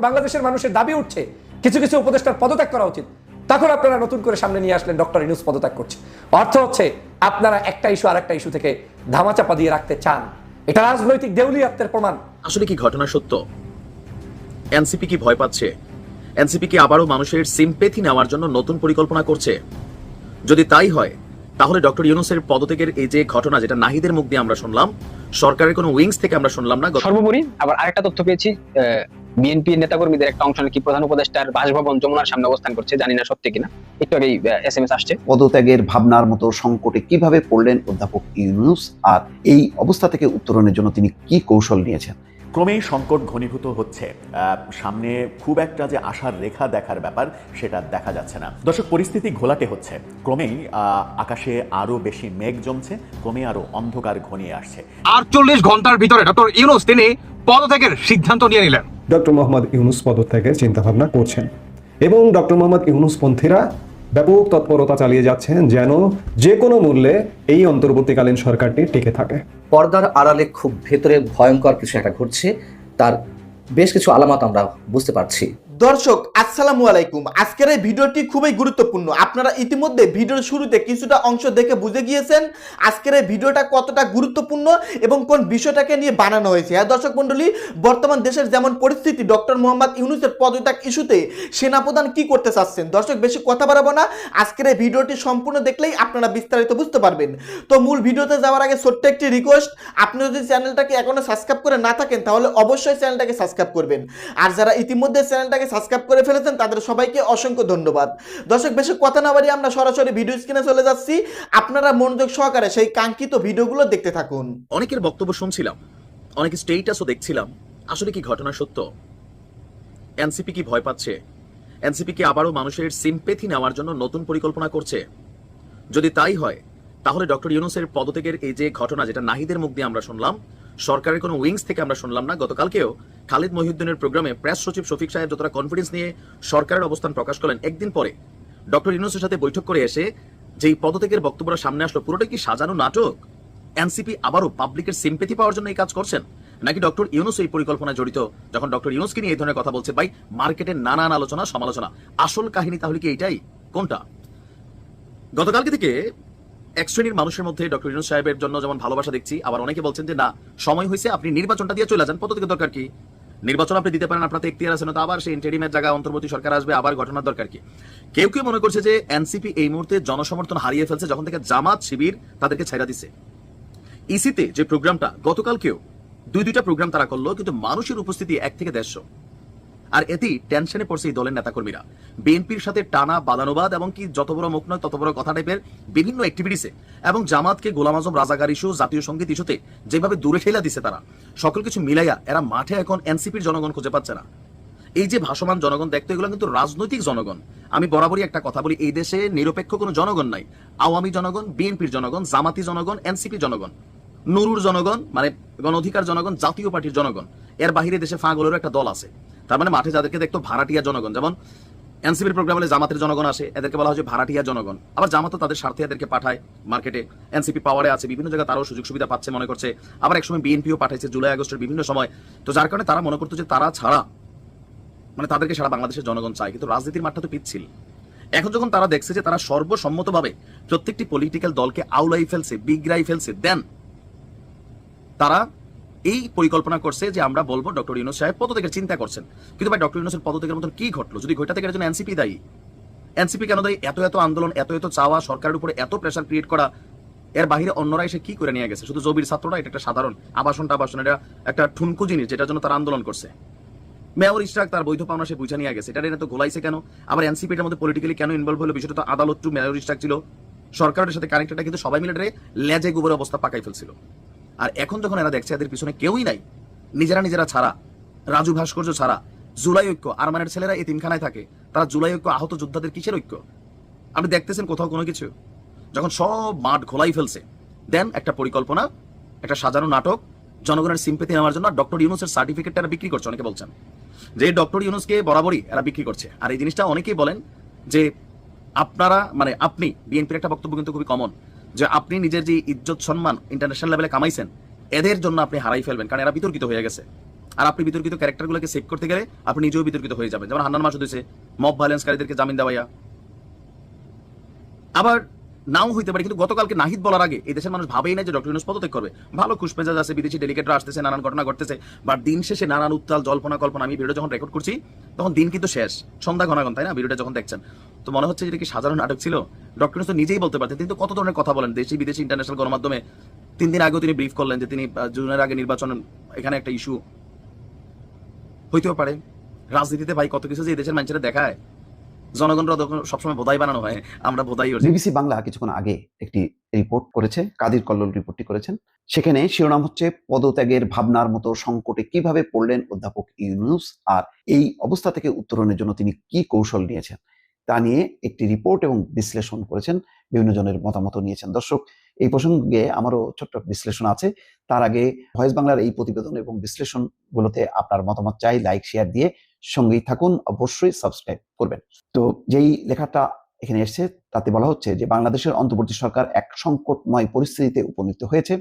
বাংলাদেশের মানুষের দাবি উঠছে, কিছু কিছু উপদেষ্টার পদত্যাগ করা উচিত। তখন আপনারা নতুন করে সামনে নিয়ে আসলেন ডক্টর ইনুস পদত্যাগ করছে। অর্থ হচ্ছে, আপনারা একটা ইস্যু আর একটা ইস্যু থেকে ধামাচাপা দিয়ে রাখতে চান। এটা রাজনৈতিক দেউলিয়াত্বের প্রমাণ। আসলে কি ঘটনা সত্য? এনসিপি কি ভয় পাচ্ছে? এনসিপি কি আবারও মানুষের সিম্পেথি নেওয়ার জন্য নতুন পরিকল্পনা করছে? যদি তাই হয়, তাহলে ডক্টর ইউনুসের পদত্যাগের এই যে ঘটনা যেটা নাহিদের মুখ দিয়ে আমরা শুনলাম সরকারের কোনো উইংস থেকে আমরা শুনলাম না। সর্বোপরি আবার আরেকটা তথ্য পেয়েছি বিএনপি নেতাকর্মীদের একটা অংশ নাকি প্রধান উপদেষ্টার বাসভবন যমুনার সামনে অবস্থান করছে জানি না সত্যি কিনা। একটু আগেই এস এম এস আসছে। পদত্যাগের ভাবনার মতো সংকটে কীভাবে পড়লেন অধ্যাপক ইউনুস আর এই অবস্থা থেকে উত্তরণের জন্য তিনি কি কৌশল নিয়েছেন? ক্রমেই সংকট ঘনীভূত হচ্ছে। আহ, সামনে খুব একটা যে আশার রেখা দেখার ব্যাপার সেটা দেখা যাচ্ছে না। দর্শক পরিস্থিতি ঘোলাটে হচ্ছে। ক্রমেই আহ, আকাশে আরও বেশি মেঘ জমছে ক্রমে আরও অন্ধকার ঘনিয়ে আসছে। আটচল্লিশ ঘণ্টার ভিতরে ডক্টর ইউনুস তিনি পদত্যাগের সিদ্ধান্ত নিয়ে নিলেন। ডক্টর মোহাম্মদ ইউনুস পদত্যাগের চিন্তাভাবনা করছেন। এবং ডক্টর মোহাম্মদ ইউনুস পন্থীরা ব্যাপক তৎপরতা চালিয়ে যাচ্ছেন যেন যে কোনো মূল্যে এই অন্তর্বর্তীকালীন সরকারটি টিকে থাকে। পর্দার আড়ালে খুব ভেতরে ভয়ঙ্কর কিছু একটা ঘটছে, তার বেশ কিছু আলামত আমরা বুঝতে পারছি। দর্শক, আসসালামু আলাইকুম। আজকের এই ভিডিওটি খুবই গুরুত্বপূর্ণ। আপনারা ইতিমধ্যে ভিডিওর শুরুতে কিছুটা অংশ দেখে বুঝে গিয়েছেন আজকের এই ভিডিওটা কতটা গুরুত্বপূর্ণ এবং কোন বিষয়টাকে নিয়ে বানানো হয়েছে। হ্যাঁ দর্শক মণ্ডলী, বর্তমান দেশের যেমন পরিস্থিতি, ডক্টর মোহাম্মদ ইউনুসের পদত্যাগ ইস্যুতে সেনাপ্রধান কি করতে চাচ্ছেন? দর্শক, বেশি কথা বাড়াবো না। আজকের এই ভিডিওটি সম্পূর্ণ দেখলেই আপনারা বিস্তারিত বুঝতে পারবেন। তো মূল ভিডিওতে যাওয়ার আগে ছোট্ট একটি রিকোয়েস্ট আপনি যদি চ্যানেলটাকে এখনও সাবস্ক্রাইব করে না থাকেন, তাহলে অবশ্যই চ্যানেলটাকে সাবস্ক্রাইব করবেন। আর যারা ইতিমধ্যে চ্যানেলটাকে সাবস্ক্রাইব করে ফেলেছেন, তাদের সবাইকে অসংখ্য ধন্যবাদ। দর্শক, বেশি কথা না বাড়িয়ে আমরা সরাসরি ভিডিও স্ক্রিনে চলে যাচ্ছি। আপনারা মনোযোগ সহকারে সেই কাঙ্ক্ষিত ভিডিওগুলো দেখতে থাকুন। অনেকের বক্তব্য শুনছিলাম অনেক স্টেটাসও দেখছিলাম। আসলে কি ঘটনা সত্য? এনসিপি কি ভয় পাচ্ছে? এনসিপি কি আবারও মানুষের সিম্পেথি নেওয়ার জন্য নতুন পরিকল্পনা করছে? যদি তাই হয়, তাহলে ডক্টর ইউনুসের পদত্যাগের এই যে ঘটনা যেটা নাহিদের মুখ দিয়ে আমরা শুনলাম, সরকারের কোনো উইংস থেকে আমরা শুনলাম না, গতকালকেও খালিদ মহিউদ্দিনের প্রোগ্রামে প্রেস সচিব শফিক সাহেব যতটা কনফিডেন্স নিয়ে সরকারের অবস্থান প্রকাশ করলেন, একদিন পরে ডক্টর ইউনুসের সাথে বৈঠক করে এসে যেই পদত্যাগের বক্তব্যটা সামনে আসলো, পুরোটা কি সাজানো নাটক? এনসিপি আবারও পাবলিকের সিম্পেথি পাওয়ার জন্য এই কাজ করছেন? নাকি ডক্টর ইউনুস এই পরিকল্পনায় জড়িত? যখন ডক্টর ইউনুসকে নিয়ে এই ধরনের কথা বলছে, ভাই, মার্কেটের নানান আলোচনা, সমালোচনা। আসল কাহিনী তাহলে কি এইটাই? কোনটা? গতকালকে থেকে এক শ্রেণির মানুষের মধ্যে ডক্টর ইউনুস সাহেবের জন্য যেমন ভালোবাসা দেখছি, আবার অনেকে বলছেন যে, না, সময় হয়েছে, আপনি নির্বাচনটা দিয়ে চলে যান। পদ্ধতি দরকার কি? নির্বাচন আপনি দিতে পারেন আপনার এখতিয়ার আছে না আবার সেই ইন্টারিমের জায়গায় অন্তর্বর্তী সরকার আসবে, আবার ঘটনার দরকার কি? কেউ কেউ মনে করছে যে এনসিপি এই মুহূর্তে জনসমর্থন হারিয়ে ফেলছে, যখন থেকে জামাত শিবির তাদেরকে ছেড়া দিছে। ইসিতে যে প্রোগ্রামটা গতকালকেও দুই দুইটা প্রোগ্রাম তারা করল, কিন্তু মানুষের উপস্থিতি এক থেকে দেড়শো। আর এতেই টেনশনে পড়ছে এই দলের নেতাকর্মীরা। বিএনপির সাথে টানা বাদানুবাদ এবং কি যত বড় মুখ নয়, তত বড় কথা টাইপের বিভিন্ন অ্যাক্টিভিটিসে এবং জামাতকে গোলাম আজম রাজাকার ইস্যু জাতীয় সংগীত ইস্যুতে যেভাবে দূরে ঠেলা দিছে তারা। সকল কিছু মিলাইয়া এরা মাঠে এখন এনসিপির জনগণ খুঁজে পাচ্ছে না। এই যে ভাসমান জনগণ দেখতে, এগুলো কিন্তু রাজনৈতিক জনগণ। আমি বরাবরই একটা কথা বলি, এই দেশে নিরপেক্ষ কোনো জনগণ নাই। আওয়ামী জনগণ, বিএনপির জনগণ, জামাতি জনগণ, এনসিপি জনগণ। নুরুর জনগণ মানে গণ অধিকার জনগণ, জাতীয় পার্টির জনগণ, এর বাহিরে দেশে ফাঁগুলোর একটা দল আছে। তার মানে মাঠে যাদেরকে দেখতো ভাড়াটিয়া জনগণ, যেমন এনসিপির প্রোগ্রাম জামাতের জনগণ আসে, এদেরকে বলা হয় ভাড়াটিয়া জনগণ। আবার জামাতও তাদের স্বার্থে এদেরকে পাঠায় মার্কেটে। এনসিপি পাওয়ারে আছে, বিভিন্ন জায়গায় তারাও সুযোগ সুবিধা পাচ্ছে মনে করছে। আবার একসময় বিএনপিও পাঠাইছে জুলাই আগস্টের বিভিন্ন সময়। তো যার কারণে তারা মনে করতো যে তারা ছাড়া মানে তাদেরকে সারা বাংলাদেশের জনগণ চায়। কিন্তু রাজনীতির মাঠটা তো পিচ্ছিল। এখন যখন তারা দেখছে যে তারা সর্বসম্মতভাবে প্রত্যেকটি পলিটিক্যাল দলকে আউলাই ফেলছে, বিগড়াই ফেলছে দেন তারা এই পরিকল্পনা করছে যে আমরা বলব ডক্টর ইউনুস সাহেব পদত্যাগের চিন্তা করছেন। কিন্তু ভাই, ডক্টর ইউনুসের পদত্যাগের মতন কি ঘটলো? যদি ঘটা থেকে জন্য এনসিপি দায়ী। এনসিপি কেন দায়ী? এত এত আন্দোলন, এত এত চাওয়া, সরকারের উপরে এত প্রেশার ক্রিয়েট করা। এর বাইরে অন্যরা এসে কি করে নিয়ে গেছে? শুধু জবির ছাত্ররা? এটা একটা সাধারণ আবাসন টাবাসন, এটা একটা ঠুনকু জিনিস যেটার জন্য তারা আন্দোলন করছে। মেয়র ইস্টাক তার বৈধ পাওনা সে বুঝে নিয়ে গেছে। এটা এত গোলাইছে কেন? আবার এনসিপি এর মধ্যে পলিটিক্যালি কেন ইনভলভ হলো? বিষয়টা তো আদালত টু মেয়র ইস্টাক ছিল। সরকারের সাথে কানেক্টেড কিন্তু সবাই মিলে লেজে গোবর অবস্থা পাকাই ফেলছিল। আর এখন যখন এরা দেখছে এদের পিছনে কেউই নাই, নিজেরা নিজেরা ছাড়া, রাজু ভাস্কর্য ছাড়া, জুলাই ঐক্য, আরমানের ছেলেরা তিনখানায় থাকে, তারা জুলাই ঐক্য আহত যোদ্ধাদের কিসের ঐক্য? আপনি দেখতেছেন কোথাও কোনো কিছু? যখন সব মাঠ ঘোলাই ফেলছে, দেন একটা পরিকল্পনা, একটা সাজানো নাটক, জনগণের সিম্পেথি নেওয়ার জন্য ডক্টর ইউনুসের সার্টিফিকেট এরা বিক্রি করছে, অনেকে বলছেন। যে ডক্টর ইউনুসকে বরাবরই এরা বিক্রি করছে। আর এই জিনিসটা অনেকেই বলেন যে আপনারা মানে আপনি, বিএনপির একটা বক্তব্য কিন্তু খুবই কমন যে আপনি নিজের যে ইজ্জত, সম্মান ইন্টারন্যাশনাল লেভেলে কামাইছেন, এদের জন্য আপনি হারাই ফেলবেন, কারণ এরা বিতর্কিত হয়ে গেছে। আর আপনি বিতর্কিত ক্যারেক্টারগুলোকে সেভ করতে গেলে আপনি নিজেও বিতর্কিত হয়ে যাবেন। যেমন হান্নান মাসুদ হয়েছে মব ভায়োলেন্সকারীদেরকে জামিন দেওয়াইয়া আবার নাও হইতে পারে, কিন্তু গতকালকে নাহিদ বলার আগে এই দেশের মানুষ ভাবেই না যে ডক্টর ইউনুস পদত্যাগ করবে। ভালো খুশমেজাজ আছে, বিদেশি ডেলিগেটরা আসতেছে, নানান ঘটনা ঘটতেছে বাট দিন শেষে নানান উত্তাল জল্পনা কল্পনা আমি ভিডিও যখন রেকর্ড করছি, তখন দিন কিন্তু শেষ। সন্ধ্যা ঘনাগন তাই না? ভিডিওটা যখন দেখছেন। তো মনে হচ্ছে যে এটা কি সাধারণ নাটক ছিল? ডক্টর তো নিজেই বলতে পারতেন, তিনি তো কত ধরনের কথা বলেন? দেশি, বিদেশি ইন্টারন্যাশনাল গণমাধ্যমে তিন দিন আগেও তিনি ব্রিফ করলেন যে তিনি জুনের আগে নির্বাচন, এখানে একটা ইস্যু হইতেও পারে। রাজনীতিতে ভাই কত কিছু যে দেশের মানুষেরা দেখায়। জনগণরা সবসময় বোধাই বানানো হয়, আমরা বোধাই বিবিসি বাংলা কিছুক্ষণ আগে একটি রিপোর্ট করেছে, কাদির কল্লোল রিপোর্টটি করেছেন। সেখানে শিরোনাম হচ্ছে, পদত্যাগের ভাবনার মতো সংকটে কীভাবে পড়লেন অধ্যাপক ইউনুস, আর এই অবস্থা থেকে উত্তরণের জন্য তিনি কি কৌশল নিয়েছেন? তা নিয়ে একটি রিপোর্ট এবং বিশ্লেষণ করেছেন, বিভিন্ন জনের মতামত নিয়েছেন। দর্শক, এই প্রসঙ্গে আমারও ছোট্ট বিশ্লেষণ আছে। তার আগে ভয়েস বাংলার এই প্রতিবেদন এবং বিশ্লেষণগুলোতে আপনার মতামত চাই লাইক শেয়ার দিয়ে সঙ্গেই থাকুন। অবশ্যই সাবস্ক্রাইব করবেন। তো যেই লেখাটা এখানে এসেছে, তাতে বলা হচ্ছে যে বাংলাদেশের অন্তর্বর্তী সরকার এক সংকটময় পরিস্থিতিতে উপনীত হয়েছে।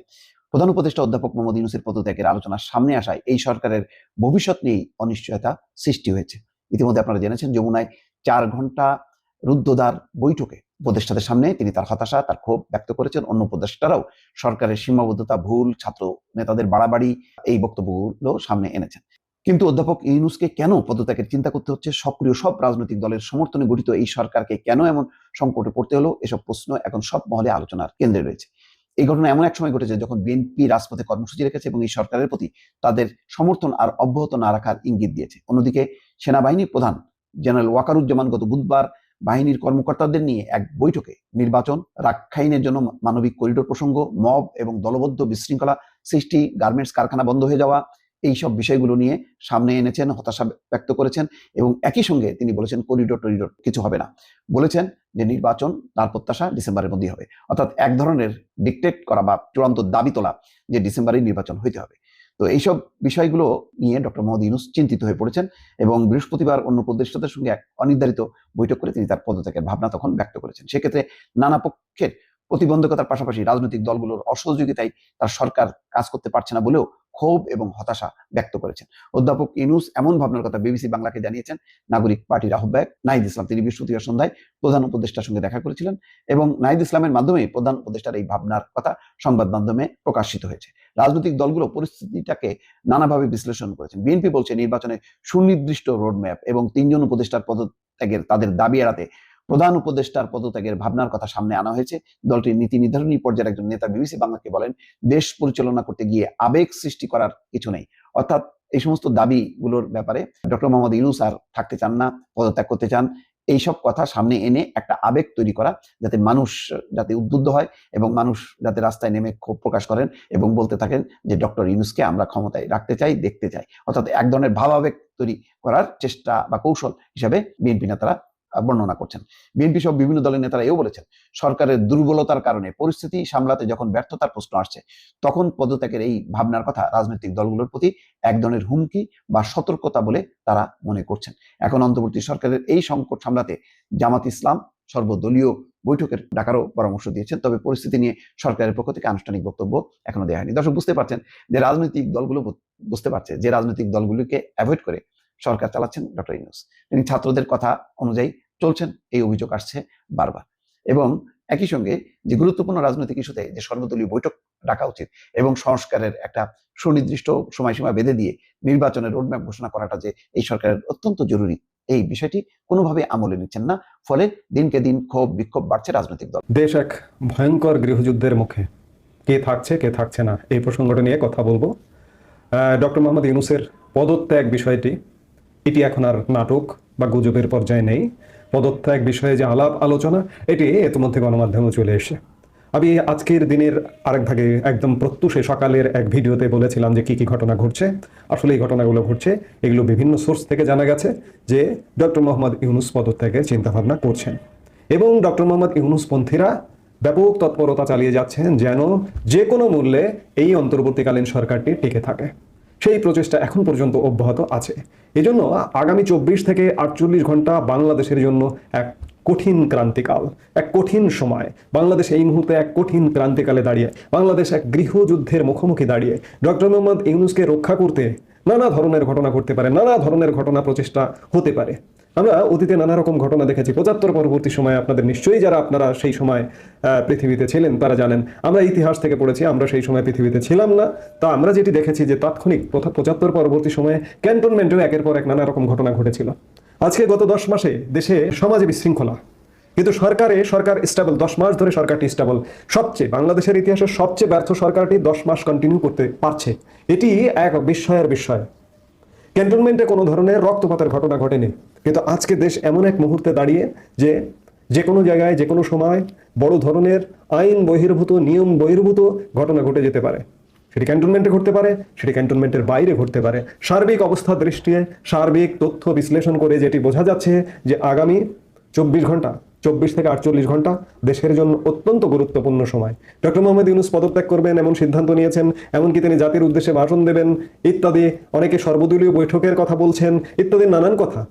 প্রধান উপদেষ্টা অধ্যাপক মোহাম্মদ ইউনুসের পদত্যাগের আলোচনা সামনে আসায় এই সরকারের ভবিষ্যৎ নিয়েই অনিশ্চয়তা সৃষ্টি হয়েছে। ইতিমধ্যে আপনারা জেনেছেন, যমুনায় চার ঘণ্টা রুদ্ধদ্বার বৈঠকে উপদেষ্টাদের সামনে তিনি তার হতাশা, তার ক্ষোভ ব্যক্ত করেছেন। অন্য উপদেষ্টারাও সরকারের সীমাবদ্ধতা, ভুল, ছাত্র নেতাদের বাড়াবাড়ি এই বক্তব্যগুলো সামনে এনেছেন। কিন্তু অধ্যাপক ইউনুসকে কেন পদত্যাগের চিন্তা করতে হচ্ছে? সক্রিয় সব রাজনৈতিক দলের সমর্থনে গঠিত এই সরকারকে কেন এমন সংকটে পড়তে হলো? এসব প্রশ্ন এখন সব মহলে আলোচনার কেন্দ্রে রয়েছে। এই ঘটনা এমন এক সময় ঘটেছে যখন বিএনপি রাজপথে কর্মসূচি রেখেছে এবং এই সরকারের প্রতি তাদের সমর্থন আর অব্যাহত না রাখার ইঙ্গিত দিয়েছে। অন্যদিকে সেনাবাহিনী প্রধান জেনারেল ওয়াকারুজ্জামান গত বুধবার বাহিনীর কর্মকর্তাদের নিয়ে এক বৈঠকে নির্বাচন, রাখাইনের জন্য মানবিক করিডোর প্রসঙ্গ, মব এবং দলবদ্ধ বিশৃঙ্খলা সৃষ্টি, গার্মেন্টস কারখানা বন্ধ হয়ে যাওয়া, এই সব বিষয়গুলো নিয়ে সামনে এনেছেন, হতাশা ব্যক্ত করেছেন এবং একই সঙ্গে তিনি বলেছেন করিডোর টরিডোর কিছু হবে না। বলেছেন যে নির্বাচন তার প্রত্যাশা ডিসেম্বরের মধ্যেই হবে। অর্থাৎ এক ধরনের ডিকটেট করা বা চূড়ান্ত দাবি তোলা যে ডিসেম্বরেই নির্বাচন হইতে হবে। তো এইসব বিষয়গুলো নিয়ে ডক্টর মোহাম্মদ ইউনুস চিন্তিত হয়ে পড়েছেন এবং বৃহস্পতিবার অন্য উপদেষ্টাদের সঙ্গে এক অনির্ধারিত বৈঠক করে তিনি তার পদত্যাগের ভাবনা তখন ব্যক্ত করেছেন। সেক্ষেত্রে নানা পক্ষের প্রতিবন্ধকতার পাশাপাশি রাজনৈতিক দলগুলোর অসহযোগিতায় তার সরকার কাজ করতে পারছে না বলেও ক্ষোভ এবং হতাশা ব্যক্ত করেছেন। অধ্যাপক ইনুস এমন ভাবনার কথা বিবিসি বাংলাকে জানিয়েছেন, নাগরিক পার্টির আহ্বায়ক নাহিদ ইসলাম, তিনি বৃহস্পতিবার সন্ধ্যায় প্রধান উপদেষ্টার সঙ্গে দেখা করেছিলেন এবং নাহিদ ইসলামের মাধ্যমে প্রধান উপদেষ্টার এই ভাবনার কথা সংবাদ মাধ্যমে প্রকাশিত হয়েছে। রাজনৈতিক দলগুলো পরিস্থিতিটাকে নানাভাবে বিশ্লেষণ করেছেন। বিএনপি বলছে, নির্বাচনে সুনির্দিষ্ট রোডম্যাপ এবং তিনজন উপদেষ্টার পদত্যাগের তাদের দাবি এড়াতে প্রধান উপদেষ্টার পদত্যাগের ভাবনার কথা সামনে আনা হয়েছে। দলটির নীতি নির্ধারণী পর্যায়ের একজন নেতা বিবিসি বাংলাকে বলেন, দেশ পরিচালনা করতে গিয়ে আবেগ সৃষ্টি করার কিছু নেই। অর্থাৎ এই সমস্ত দাবিগুলোর ব্যাপারে ডক্টর মোহাম্মদ ইউনুস আর থাকতে চান না, পদত্যাগ করতে চান, এইসব কথা সামনে এনে একটা আবেগ তৈরি করা যাতে মানুষ যাতে উদ্বুদ্ধ হয় এবং মানুষ যাতে রাস্তায় নেমে ক্ষোভ প্রকাশ করেন এবং বলতে থাকেন যে, ডক্টর ইউনুসকে আমরা ক্ষমতায় রাখতে চাই, দেখতে চাই। অর্থাৎ এক ধরনের ভাবাবেগ তৈরি করার চেষ্টা বা কৌশল হিসাবে বিএনপি নেতারা বর্ণনা করছেন। বিএনপি সহ বিভিন্ন দলের নেতারা এও বলেছেন, সরকারের দুর্বলতার কারণে পরিস্থিতি সামলাতে যখন ব্যর্থতার প্রশ্ন আসছে, তখন পদত্যাগের এই ভাবনার কথা রাজনৈতিক দলগুলোর প্রতি এক ধরনের হুমকি বা সতর্কতা বলে তারা মনে করছেন। এখন অন্তর্বর্তী সরকারের এই সংকট সামলাতে জামাত ইসলাম সর্বদলীয় বৈঠকের ডাকারও পরামর্শ দিয়েছেন, তবে পরিস্থিতি নিয়ে সরকারের পক্ষ থেকে আনুষ্ঠানিক বক্তব্য এখনও দেওয়া হয়নি। দর্শক, বুঝতে পারছেন যে রাজনৈতিক দলগুলো বুঝতে পারছে যে রাজনৈতিক দলগুলিকে অ্যাভয়েড করে সরকার চালাচ্ছেন ডক্টর ইউনুস। তিনি ছাত্রদের কথা অনুযায়ী চলছেন, এই অভিযোগ আসছে বারবার। এবং একই সঙ্গে যে গুরুত্বপূর্ণ রাজনৈতিক ইস্যুতে যে সর্বদলীয় বৈঠক ডাকা উচিত এবং সংস্কারের একটা সুনির্দিষ্ট সময়সীমা বেঁধে দিয়ে নির্বাচনের রোডম্যাপ ঘোষণা করাটা যে এই সরকারের অত্যন্ত জরুরি, এই বিষয়টি কোনোভাবে আমলে নিচ্ছেন না। ফলে দিনকে দিন ক্ষোভ, বিক্ষোভ বাড়ছে রাজনৈতিক দল। দেশ এক ভয়ঙ্কর গৃহযুদ্ধের মুখে। কে থাকছে কে থাকছে না, এই প্রসঙ্গটা নিয়ে কথা বলব। ডক্টর মোহাম্মদ ইউনুসের পদত্যাগ বিষয়টি, এটি এখন আর নাটক বা গুজবের পর্যায়ে নেই। পদত্যাগ বিষয়ে যে আলাপ আলোচনা, এটি ইতিমধ্যে গণমাধ্যমে চলে এসে আমি আজকের দিনের আরেক ভাগে একদম প্রত্যুষে সকালের এক ভিডিওতে বলেছিলাম যে কি কি ঘটনা ঘটছে। আসলে এই ঘটনাগুলো ঘটছে, এগুলো বিভিন্ন সোর্স থেকে জানা গেছে যে ডক্টর মোহাম্মদ ইউনুস পদত্যাগের চিন্তাভাবনা করছেন। এবং ডক্টর মোহাম্মদ ইউনুস পন্থীরা ব্যাপক তৎপরতা চালিয়ে যাচ্ছেন যেন যে কোনো মূল্যে এই অন্তর্বর্তীকালীন সরকারটি টিকে থাকে। সেই প্রচেষ্টা এখন পর্যন্ত অব্যাহত আছে। এজন্য আগামী চব্বিশ থেকে আটচল্লিশ ঘণ্টা বাংলাদেশের জন্য এক কঠিন ক্রান্তিকাল, এক কঠিন সময়। বাংলাদেশ এই মুহূর্তে এক কঠিন ক্রান্তিকালে দাঁড়িয়ে, বাংলাদেশ এক গৃহযুদ্ধের মুখোমুখি দাঁড়িয়ে। ডক্টর মোহাম্মদ ইউনুসকে রক্ষা করতে নানা ধরনের ঘটনা ঘটতে পারে, নানা ধরনের ঘটনা প্রচেষ্টা হতে পারে। আমরা অতীতে নানা রকম ঘটনা দেখেছি। পঁচাত্তর পরবর্তী সময়ে আপনাদের নিশ্চয়ই যারা আপনারা সেই সময় পৃথিবীতে ছিলেন, তারা জানেন, আমরা ইতিহাস থেকে পড়েছি, আমরা সেই সময় পৃথিবীতে ছিলাম না। তা আমরা যেটি দেখেছি যে তাৎক্ষণিক পঁচাত্তর পরবর্তী সময়ে ক্যান্টনমেন্টেও একের পর এক নানা রকম ঘটনা ঘটেছিল। আজকে গত দশ মাসে দেশে সমাজে বিশৃঙ্খলা। কিন্তু সরকারে, সরকার স্টেবল দশ মাস ধরে সরকারটি স্টেবল সবচেয়ে, বাংলাদেশের ইতিহাসে সবচেয়ে ব্যর্থ সরকারটি দশ মাস কন্টিনিউ করতে পারছে। এটি এক বিস্ময়ের বিষয়। ক্যান্টনমেন্টে কোনো ধরনের রক্তপাতের ঘটনা ঘটেনি। কিন্তু আজকে দেশ এমন এক মুহূর্তে দাঁড়িয়ে যে যে কোনো জায়গায় যে কোনো সময় বড় ধরনের আইন বহির্ভূত, নিয়ম বহির্ভূত ঘটনা ঘটে যেতে পারে। সেটি ক্যান্টনমেন্টে ঘটতে পারে, সেটি ক্যান্টনমেন্টের বাইরে ঘটতে পারে। সার্বিক অবস্থা দৃষ্টিতে সার্বিক তথ্য বিশ্লেষণ করে যেটি বোঝা যাচ্ছে যে আগামী চব্বিশ ঘণ্টা, চব্বিশ থেকে আটচল্লিশ ঘণ্টা দেশের জন্য অত্যন্ত গুরুত্বপূর্ণ সময়। ডক্টর মোহাম্মদ ইউনুস পদত্যাগ করবেন, এমন সিদ্ধান্ত নিয়েছেন, এমনকি তিনি জাতির উদ্দেশ্যে ভাষণ দেবেন, ইত্যাদি। অনেকে সর্বদলীয় বৈঠকের কথা বলছেন, ইত্যাদি নানান কথা।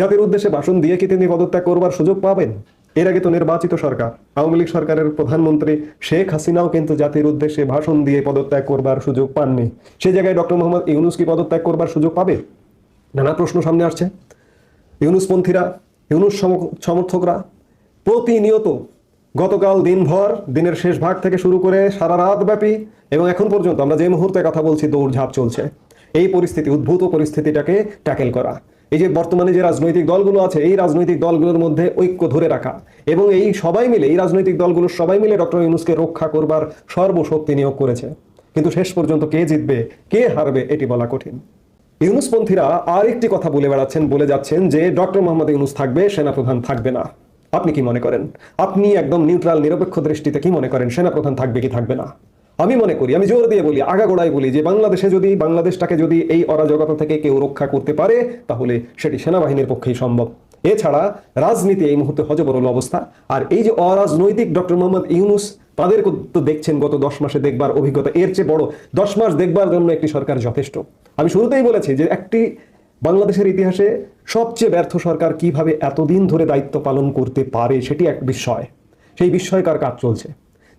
জাতির উদ্দেশ্যে ভাষণ দিয়ে কি তিনি পদত্যাগ করবার সুযোগ পাবেন? এর আগে তো নির্বাচিত সরকার। আওয়ামী লীগ সরকারের প্রধানমন্ত্রী শেখ হাসিনাও কিন্তু জাতির উদ্দেশ্যে ভাষণ দিয়ে পদত্যাগ করবার সুযোগ পাননি। সেই জায়গায় ডক্টর মোহাম্মদ ইউনুস কি পদত্যাগ করবার সুযোগ পাবে? নানা প্রশ্ন সামনে আসছে। ইউনুসপন্থীরা, ইউনুস সমর্থকরা প্রতিনিয়ত গতকাল দিনভর, দিনের শেষ ভাগ থেকে শুরু করে সারা রাত ব্যাপী এবং এখন পর্যন্ত আমরা যে মুহূর্তে কথা বলছি, দৌড়ঝাঁপ চলছে। এই পরিস্থিতি, উদ্ভূত পরিস্থিতিটাকে ট্যাকেল করা। এই যে বর্তমানে যে রাজনৈতিক দলগুলো আছে, এই রাজনৈতিক দলগুলোর মধ্যে ঐক্য ধরে রাখা এবং এই সবাই মিলে, এই রাজনৈতিক দলগুলোর সবাই মিলে ডক্টর ইউনুসকে রক্ষা করবার সর্বশক্তি নিয়োগ করেছে। কিন্তু শেষ পর্যন্ত কে জিতবে, কে হারবে, এটি বলা কঠিন। ইউনুসপন্থীরা আরেকটি কথা বলে বেড়াচ্ছেন, বলে যাচ্ছেন যে ডক্টর মোহাম্মদ ইউনুস থাকবে, সেনাপ্রধান থাকবে না। আপনি কি মনে করেন? আপনি একদম নিউট্রাল, নিরপেক্ষ দৃষ্টিতে কি মনে করেন, সেনাপ্রধান থাকবে কি থাকবে না? আমি মনে করি, আমি জোর দিয়ে বলি আগাগোড়ায় বলি যে বাংলাদেশে যদি, বাংলাদেশটাকে যদি এই অরাজকতা থেকে কেউ রক্ষা করতে পারে, তাহলে সেটি সেনাবাহিনীর পক্ষেই সম্ভব। এছাড়া রাজনীতি এই মুহূর্তে হজবরল অবস্থা। আর এই যে অরাজনৈতিক ডক্টর মোহাম্মদ ইউনুস, তাদের তো দেখছেন গত দশ মাসে দেখবার অভিজ্ঞতা। এর চেয়ে বড়, দশ মাস দেখবার জন্য একটি সরকার যথেষ্ট। আমি শুরুতেই বলেছি যে একটি বাংলাদেশের ইতিহাসে সবচেয়ে ব্যর্থ সরকার কীভাবে এতদিন ধরে দায়িত্ব পালন করতে পারে, সেটি এক বিস্ময়। সেই বিস্ময়কার কাজ চলছে।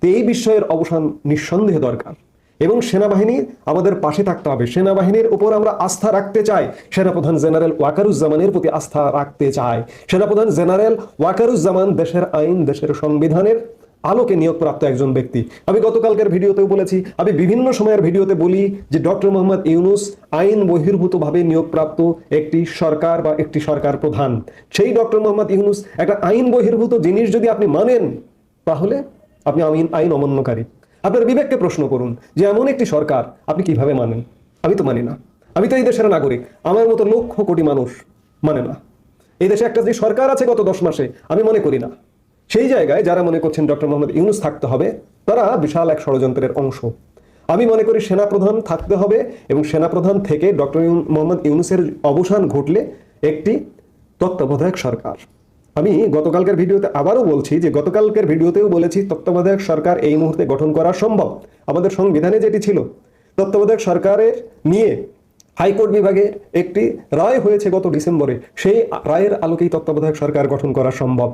তো এই বিস্ময়ের অবসান নিঃসন্দেহে দরকার। এবং সেনাবাহিনী আমাদের পাশে থাকতে হবে। সেনাবাহিনীর উপর আমরা আস্থা রাখতে চাই। সেনাপ্রধান জেনারেল ওয়াকারুজ্জামানের প্রতি আস্থা রাখতে চাই। সেনাপ্রধান জেনারেল ওয়াকারুজ্জামান দেশের আইন, দেশের সংবিধানের আলোকে নিয়োগপ্রাপ্ত একজন ব্যক্তি। আমি গতকালকের ভিডিওতেও বলেছি, আমি বিভিন্ন সময়ের ভিডিওতে বলি যে ডক্টর মোহাম্মদ ইউনুস আইন বহির্ভূতভাবে নিয়োগপ্রাপ্ত একটি সরকার বা একটি সরকার প্রধান। সেই ডক্টর মোহাম্মদ ইউনুস একটা আইন বহির্ভূত জিনিস যদি আপনি মানেন, তাহলে আপনি আইন আইন অমান্যকারী। আপনার বিবেককে প্রশ্ন করুন যে এমন একটি সরকার আপনি কীভাবে মানেন? আমি তো মানি না। আমি তো এই দেশের নাগরিক। আমার মতো লক্ষ কোটি মানুষ মানে না। এই দেশে একটা যে সরকার আছে গত দশ মাসে, আমি মনে করি না। সেই জায়গায় যারা মনে করছেন ডক্টর মোহাম্মদ ইউনুস থাকতে হবে, তারা বিশাল এক ষড়যন্ত্রের অংশ। আমি মনে করি সেনাপ্রধান থাকতে হবে এবং সেনাপ্রধান থেকে ডক্টর মোহাম্মদ ইউনুসের অবসান ঘটলে একটি তত্ত্বাবধায়ক সরকার। আমি গতকালকের ভিডিওতে আবারও বলছি যে গতকালকের ভিডিওতেও বলেছি, তত্ত্বাবধায়ক সরকার এই মুহূর্তে গঠন করা সম্ভব। আমাদের সংবিধানে যেটি ছিল, তত্ত্বাবধায়ক সরকারের নিয়ে হাইকোর্ট বিভাগের একটি রায় হয়েছে গত ডিসেম্বরে। সেই রায়ের আলোকেই তত্ত্বাবধায়ক সরকার গঠন করা সম্ভব।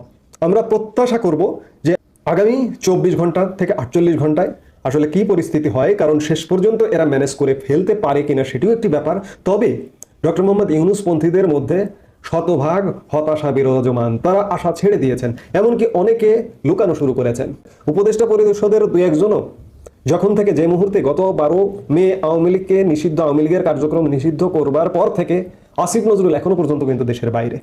আমরা প্রত্যাশা করব যে আগামী চব্বিশ ঘণ্টা থেকে আটচল্লিশ ঘন্টায় আসলে কি পরিস্থিতি হয়, কারণ শেষ পর্যন্ত এরা ম্যানেজ করে ফেলতে পারে কিনা সেটিও একটি ব্যাপার। তবে ডক্টর মোহাম্মদ ইউনুস পন্থীদের মধ্যে শতভাগ হতাশা বিরাজমান, তারা আশা ছেড়ে দিয়েছেন, এমনকি অনেকে লুকানো শুরু করেছেন। উপদেষ্টা পরিষদের দু একজনও যখন থেকে যে মুহূর্তে গত বারো মে আওয়ামী লীগকে নিষিদ্ধ আওয়ামী লীগের কার্যক্রম নিষিদ্ধ করবার পর থেকে আসিফ নজরুল এখনও পর্যন্ত কিন্তু দেশের বাইরে।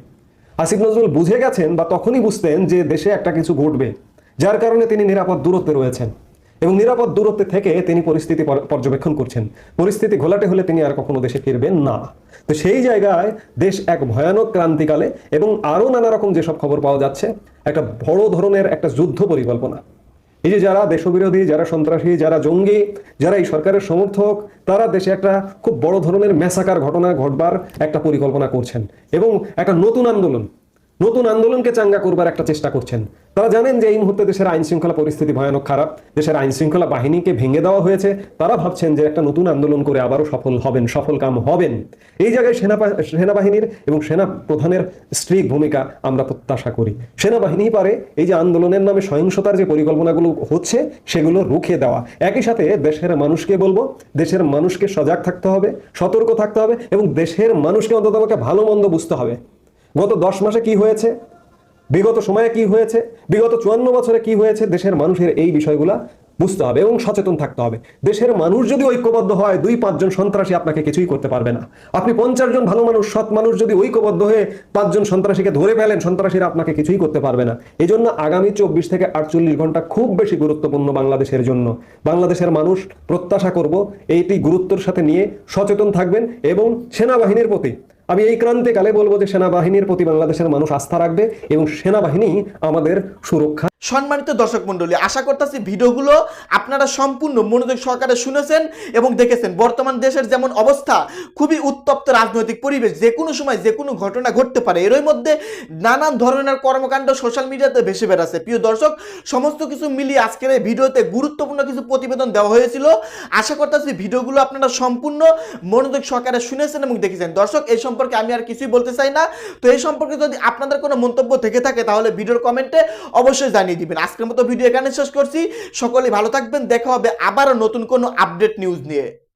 আসিফ নজরুল বুঝে গেছেন বা তখনই বুঝতেন যে দেশে একটা কিছু ঘটবে, যার কারণে তিনি নিরাপদ দূরত্বে রয়েছেন। এবং নিরাপদ দূরত্বে থেকে তিনি পরিস্থিতি পর্যবেক্ষণ করছেন। পরিস্থিতি ঘোলাটে হলে তিনি আর কখনো দেশে ফিরবেন না। তো সেই জায়গায় দেশ এক ভয়ানক ক্রান্তিকালে এবং আরও নানা রকম যেসব খবর পাওয়া যাচ্ছে, একটা বড় ধরনের একটা যুদ্ধ পরিকল্পনা। এই যে যারা দেশবিরোধী, যারা সন্ত্রাসী, যারা জঙ্গি, যারা এই সরকারের সমর্থক, তারা দেশে একটা খুব বড় ধরনের মেসাকার ঘটনা ঘটবার একটা পরিকল্পনা করছেন এবং একটা নতুন আন্দোলন নতুন আন্দোলনকে চাঙ্গা করবার একটা চেষ্টা করছেন। তারা জানেন যে এই মুহূর্তে দেশের আইন শৃঙ্খলা পরিস্থিতি ভয়ানক খারাপ। দেশের আইন শৃঙ্খলা বাহিনীকে ভেঙে দেওয়া হয়েছে। তারা ভাবছেন যে একটা নতুন আন্দোলন করে আবারও সফল হবেন, সফল কাম হবেন। এই জায়গায় সেনা সেনাবাহিনীর এবং সেনা প্রধানের স্ট্রিক ভূমিকা আমরা প্রত্যাশা করি। সেনাবাহিনী পারে এই যে আন্দোলনের নামে সহিংসতার যে পরিকল্পনাগুলো হচ্ছে, সেগুলো রুখে দেওয়া। একই সাথে দেশের মানুষকে বলব, দেশের মানুষকে সজাগ থাকতে হবে, সতর্ক থাকতে হবে এবং দেশের মানুষকে অন্তত ভালো মন্দ বুঝতে হবে। গত দশ মাসে কি হয়েছে? বিগত সময়ে কি হয়েছে? বিগত চুয়ান্ন বছরে কি হয়েছে? দেশের মানুষের এই বিষয়গুলা বুঝতে হবে এবং সচেতন থাকতে হবে। দেশের মানুষ যদি ঐক্যবদ্ধ হয়, দুই পাঁচজন সন্ত্রাসী আপনাকে কিছুই করতে পারবে না। আপনি পঞ্চাশ জন ভালো মানুষ, সৎ মানুষ যদি ঐক্যবদ্ধ হয়ে পাঁচজন সন্ত্রাসীকে ধরে ফেলেন, সন্ত্রাসীরা আপনাকে কিছুই করতে পারবে না। এই জন্য আগামী চব্বিশ থেকে আটচল্লিশ ঘণ্টা খুব বেশি গুরুত্বপূর্ণ বাংলাদেশের জন্য। বাংলাদেশের মানুষ প্রত্যাশা করব, এইটি গুরুত্বের সাথে নিয়ে সচেতন থাকবেন এবং সেনাবাহিনীর প্রতি আমি এই ক্রান্তিকালে বলব যে সেনাবাহিনীর প্রতি বাংলাদেশের মানুষ আস্থা রাখবে এবং সেনাবাহিনী আমাদের সুরক্ষা সম্মানিত দর্শক মন্ডলী আশা করতেছি ভিডিওগুলো আপনারা সম্পূর্ণ মনোযোগ সহকারে শুনেছেন এবং দেখেছেন। বর্তমান দেশের যেমন অবস্থা, খুবই উত্তপ্ত রাজনৈতিক পরিবেশ, যে কোনো সময় যে কোনো ঘটনা ঘটতে পারে। এরই মধ্যে নানান ধরনের কর্মকাণ্ড সোশ্যাল মিডিয়াতে ভেসে বেড়াচ্ছে। প্রিয় দর্শক, সমস্ত কিছু মিলিয়ে আজকের এই ভিডিওতে গুরুত্বপূর্ণ কিছু প্রতিবেদন দেওয়া হয়েছিল। আশা করতেছি ভিডিওগুলো আপনারা সম্পূর্ণ মনোযোগ সহকারে শুনেছেন এবং দেখেছেন। দর্শক, এই সম্পর্কে আমি আর কিছুই বলতে চাই না। তো এই সম্পর্কে যদি আপনাদের কোনো মন্তব্য থেকে থাকে, তাহলে ভিডিওর কমেন্টে অবশ্যই জানিয়ে দিবেন। আজকের মতো ভিডিও এখানে শেষ করছি। সকলে ভালো থাকবেন। দেখা হবে আবারও নতুন কোনো আপডেট নিউজ নিয়ে।